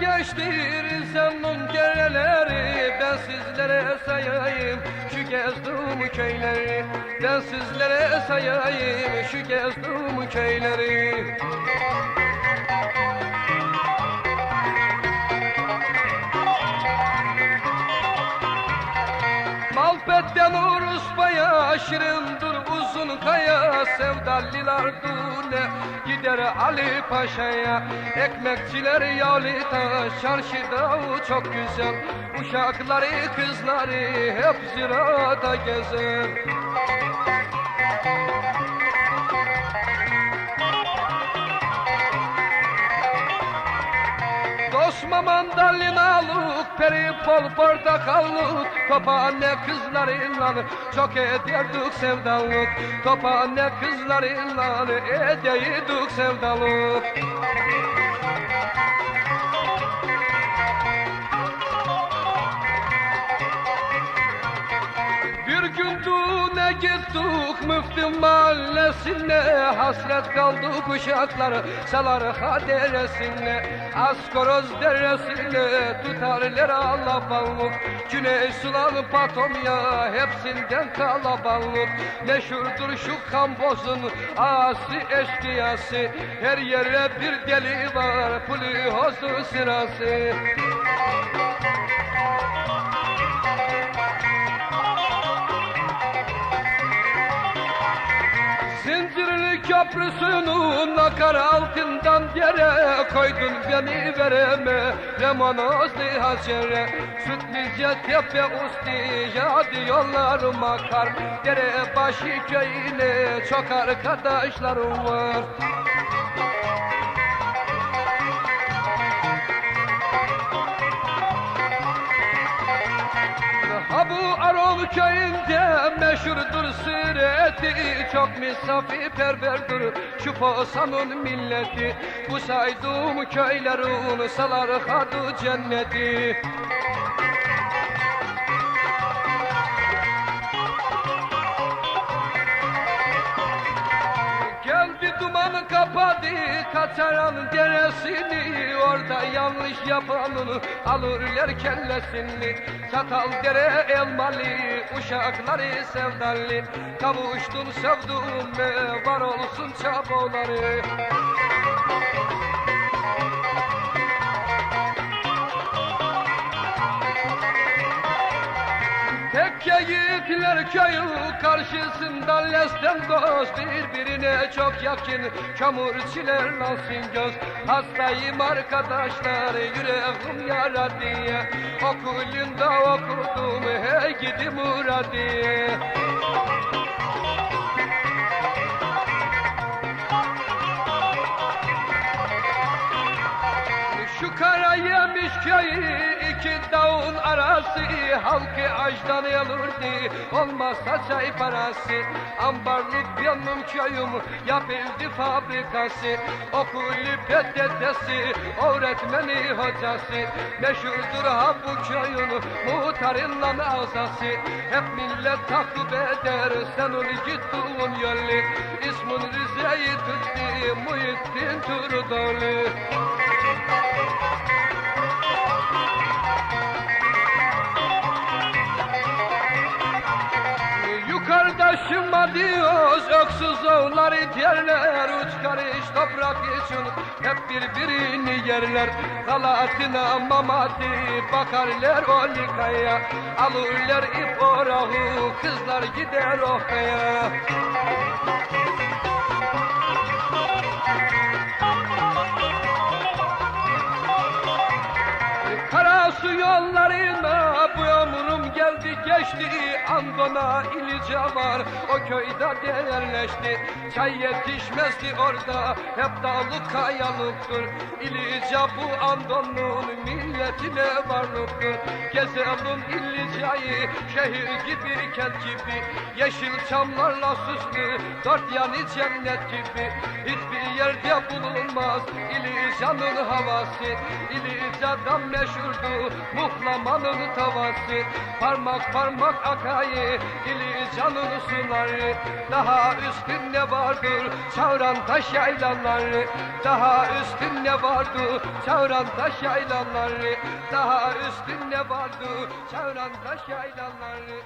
Geldi geçti Rize'nin dereleri Ben sizlere sayayım. Şu gezduğum köyleri Ben sizlere sayayım. Şu gezduğum köyleri. Malpetten Uruspa'ya Şirindir uzun kaya Sevdallilar dune. Gider Ali Paşa'ya Ekmekçiler yağlı taş. Çarşıda çok güzel Uşakları kızları Hep zirada gezer Tosma mandalinalık, peri pol portakallık Topa anne kızlarıyla çok ederdik sevdalık. Topa anne kızlarıyla edeydik sevdalık Düğüne gittik müftü mahallesine. Hasret kaldık uşaklar salar haderesine. Askoroz deresine tutarlar alabalık. Güney sulan Patonya hepsinden kalabalık. Meşhurdur şu kambozun asi eşkıyası. Her yere bir deli var puli hozu sırası Zincirli köprüsünün akar altından yere Koydun beni vereme. Lemonozlu hasere Sütlüce tepe usti yollarım akar Dere başı köyüne Çok arkadaşlarım var köyünde meşhurdur sireti. Çok misafirperverdir şu posanın milleti. Bu saydığım köylerin salar hadı cenneti kapadı Kaçaran deresini Orada yanlış yapanın alırlar kellesini. Çatal dere elmalı Uşakları sevdalı. Kavuştun sevduğume Var olsun çabaları yiğitler köyü karşısında lesten dost Birbirine çok yakın. Çamur çiler nasıl göz Hastayım arkadaşlar yüreğim yara diye. Okulunda okudum hey gidi Muradiye Şu kara yemiş köyü iki dağın arası Halkı açtan alırdı olmazsa çay parası Ambarlık yanım köyüm yapıldı fabrikası. Okulu PTT'si öğretmeni hocası. Meşhurdur ha bu köyün muhtarınla azası. Hep millet takip eder sen ol gittiğin yolu İsmin Rize'yi tuttu Muhittin Turdolu Şımma diyoruz öksüz oğulları derler Uç karış toprak için hep birbirini yerler. Galatına mamati bakarlar o likaya Alırlar ip orağı kızlar gider okaya Karasu yollarına bu ömrüm geldi geçti Andona İlice var o köyde değerleşti Çay yetişmezdi orada hep dağlık kayalıktır İlice bu Andon'un milletine varlıktır. Gezelim İlice'yi şehir gibi kent gibi. Yeşil çamlarla süslü dört yanı cennet gibi. Hiçbir yerde bulunmaz İlice'nin havası. İlice'den meşhurdu muhlamanın tavası. Parmak parmak akayı ili canın suları Daha üstünde vardır çavran taş yaylanları Daha üstünde vardır çavran taş yaylanları Daha üstünde vardır çavran taş yaylanları